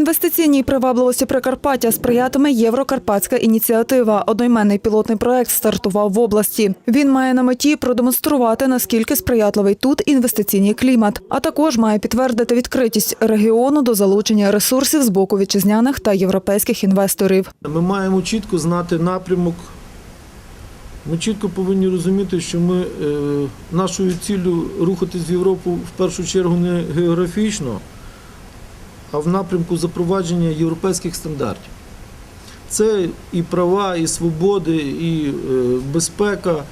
Інвестиційній привабливості Прикарпаття сприятиме Єврокарпатська ініціатива. Одноіменний пілотний проект стартував в області. Він має на меті продемонструвати, наскільки сприятливий тут інвестиційний клімат, а також має підтвердити відкритість регіону до залучення ресурсів з боку вітчизняних та європейських інвесторів. Ми маємо чітко знати напрямок. Ми чітко повинні розуміти, що ми е, нашою ціллю рухатись в Європу в першу чергу не географічно, а в напрямку запровадження європейських стандартів. Це і права, і свободи, і е, безпека,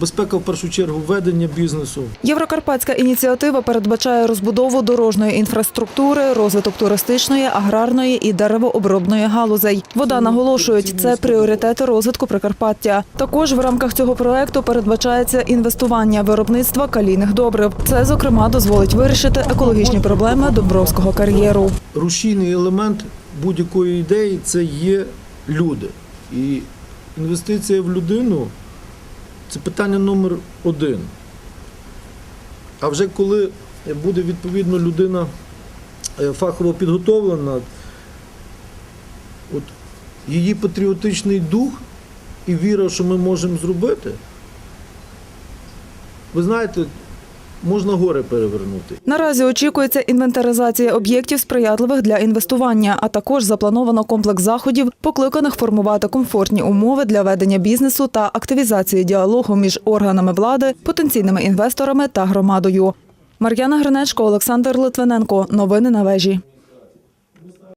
безпека в першу чергу ведення бізнесу. Єврокарпатська ініціатива передбачає розбудову дорожньої інфраструктури, розвиток туристичної, аграрної і деревообробної галузей. Вода наголошують, це пріоритети розвитку Прикарпаття. Також в рамках цього проекту передбачається інвестування в виробництва калійних добрив. Це зокрема дозволить вирішити екологічні проблеми Добровського кар'єру. рушійний елемент будь-якої ідеї це є люди. І інвестиція в людину це питання номер один. А вже коли буде відповідно людина е, фахово підготовлена, от її патріотичний дух і віра, що ми можемо зробити, ви знаєте, можна гори перевернути. Наразі очікується інвентаризація об'єктів сприятливих для інвестування, а також заплановано комплекс заходів, покликаних формувати комфортні умови для ведення бізнесу та активізації діалогу між органами влади, потенційними інвесторами та громадою. Мар'яна Гринечко, Олександр Литвиненко. Новини на вежі.